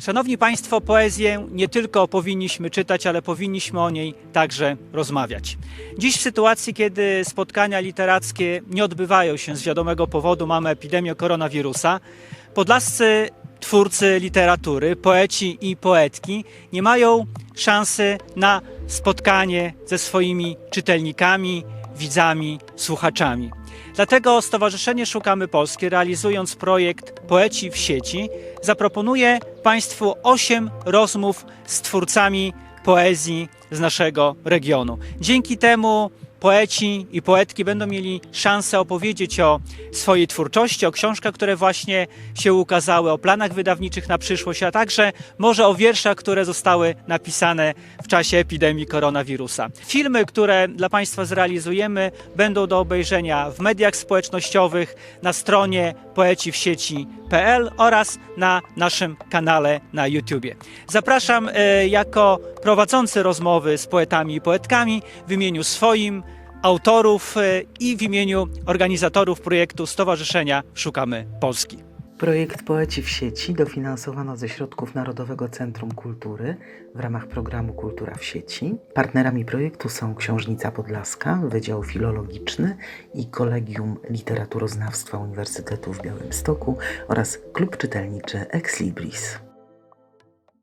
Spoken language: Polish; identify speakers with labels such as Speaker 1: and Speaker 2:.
Speaker 1: Szanowni Państwo, poezję nie tylko powinniśmy czytać, ale powinniśmy o niej także rozmawiać. Dziś w sytuacji, kiedy spotkania literackie nie odbywają się z wiadomego powodu, mamy epidemię koronawirusa, podlascy twórcy literatury, poeci i poetki nie mają szansy na spotkanie ze swoimi czytelnikami, widzami, słuchaczami. Dlatego Stowarzyszenie Szukamy Polski, realizując projekt Poeci w sieci, zaproponuje Państwu osiem rozmów z twórcami poezji z naszego regionu. Dzięki temu poeci i poetki będą mieli szansę opowiedzieć o swojej twórczości, o książkach, które właśnie się ukazały, o planach wydawniczych na przyszłość, a także może o wierszach, które zostały napisane w czasie epidemii koronawirusa. Filmy, które dla Państwa zrealizujemy, będą do obejrzenia w mediach społecznościowych, na stronie oraz na naszym kanale na YouTubie. Zapraszam e, jako prowadzący rozmowy z poetami i poetkami w imieniu swoim, autorów e, i w imieniu organizatorów projektu Stowarzyszenia Szukamy Polski.
Speaker 2: Projekt Poeci w sieci dofinansowano ze środków Narodowego Centrum Kultury w ramach programu Kultura w sieci. Partnerami projektu są Książnica Podlaska, Wydział Filologiczny i Kolegium Literaturoznawstwa Uniwersytetu w Białymstoku oraz Klub Czytelniczy Ex Libris.